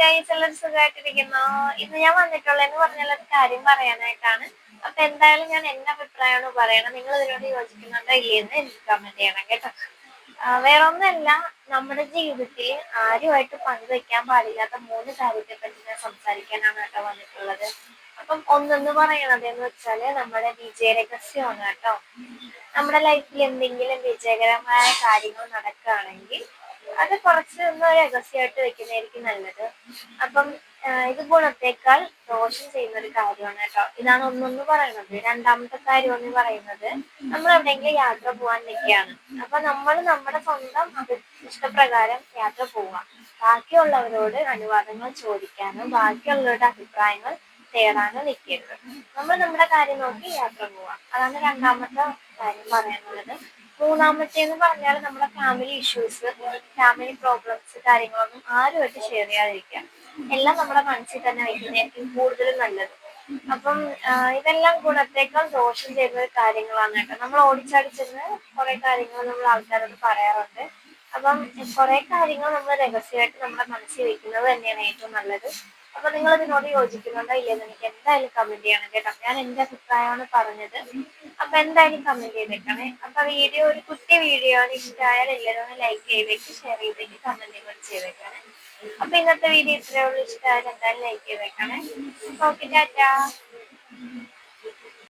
Guys എല്ലാവരും സുഖമായിട്ടിരിക്കുന്നു ഇന്ന് ഞാൻ വന്നിട്ടുള്ളതെന്ന് പറഞ്ഞാൽ ഒരു കാര്യം പറയാനായിട്ടാണ്. അപ്പൊ എന്തായാലും ഞാൻ എന്റെ അഭിപ്രായമാണ് പറയണം നിങ്ങൾ ഇതിനോട് യോജിക്കുന്നുണ്ടോ ഇല്ലയെന്ന് എനിക്ക് കമന്റ് ചെയ്യണം കേട്ടോ. വേറെ ഒന്നല്ല നമ്മുടെ ജീവിതത്തിൽ ആരുമായിട്ട് പങ്കുവെക്കാൻ പാടില്ലാത്ത മൂന്ന് കാര്യത്തെ പറ്റി ഞാൻ സംസാരിക്കാനാണ് കേട്ടോ വന്നിട്ടുള്ളത്. അപ്പം ഒന്നെന്ന് പറയണത് എന്ന് വെച്ചാൽ നമ്മുടെ വിജയരഹസ്യമാണ് കേട്ടോ. നമ്മുടെ ലൈഫിൽ എന്തെങ്കിലും വിജയകരമായ കാര്യങ്ങൾ നടക്കുകയാണെങ്കിൽ അത് കുറച്ച് ഒന്ന് രഹസ്യമായിട്ട് വെക്കുന്നതായിരിക്കും നല്ലത്. അപ്പം ഇത് ഗുണത്തേക്കാൾ ദോഷം ചെയ്യുന്ന ഒരു കാര്യമാണ് കേട്ടോ. ഇതാണ് ഒന്നൊന്ന് പറയുന്നത്. രണ്ടാമത്തെ കാര്യം എന്ന് പറയുന്നത്. നമ്മൾ എവിടെയെങ്കിലും യാത്ര പോകാൻ നിൽക്കുകയാണ് അപ്പൊ നമ്മൾ നമ്മുടെ സ്വന്തം ഇഷ്ടപ്രകാരം യാത്ര പോവാം ബാക്കിയുള്ളവരോട് അനുവാദങ്ങൾ ചോദിക്കാനും ബാക്കിയുള്ളവരുടെ അഭിപ്രായങ്ങൾ തേടാനോ നിൽക്കരുത്. നമ്മൾ നമ്മുടെ കാര്യം നോക്കി യാത്ര പോവാം. അതാണ് രണ്ടാമത്തെ കാര്യം പറയാനുള്ളത്. മൂന്നാമത്തേന്ന് പറഞ്ഞാൽ നമ്മുടെ ഫാമിലി ഇഷ്യൂസ് ഫാമിലി പ്രോബ്ലംസ് കാര്യങ്ങളൊന്നും ആരുമായിട്ട് ഷെയർ ചെയ്യാതിരിക്കുക. എല്ലാം നമ്മുടെ മനസ്സിൽ തന്നെ വയ്ക്കുന്നതായിരിക്കും കൂടുതലും നല്ലത്. അപ്പം ഇതെല്ലാം ഗുണത്തേക്കാൾ ദോഷം ചെയ്യുന്ന കാര്യങ്ങളാണ് കേട്ടോ. നമ്മൾ ഓടിച്ചടിച്ചിരുന്ന് കുറെ കാര്യങ്ങൾ നമ്മൾ ആൾക്കാരോട് പറയാറുണ്ട്. അപ്പം കുറെ കാര്യങ്ങൾ നമ്മൾ രഹസ്യമായിട്ട് നമ്മുടെ മനസ്സിൽ വെക്കുന്നത് തന്നെയാണ് ഏറ്റവും നല്ലത്. അപ്പൊ നിങ്ങൾ ഇതിനോട് യോജിക്കുന്നുണ്ടോ ഇല്ലെന്ന് എനിക്ക് എന്തായാലും കമന്റ് ചെയ്യണം കേട്ടോ. ഞാൻ എന്റെ അഭിപ്രായമാണ് പറഞ്ഞത്. അപ്പൊ എന്തായാലും കമന്റ് ചെയ്തേക്കണേ. അപ്പൊ വീഡിയോ ഒരു കുട്ടി വീഡിയോ ആണ്. ഇഷ്ടമായാൽ ഒന്ന് ലൈക്ക് ചെയ്തേക്ക് ഷെയർ ചെയ്തേക്ക് കമന്റ് കൂടി ചെയ്തേക്കണേ. അപ്പൊ ഇന്നത്തെ വീഡിയോ ഇത്രയേ ഉള്ളൂ. ഇഷ്ടമായാൽ എന്തായാലും ലൈക്ക് ചെയ്തേക്കണേ. Okay tata.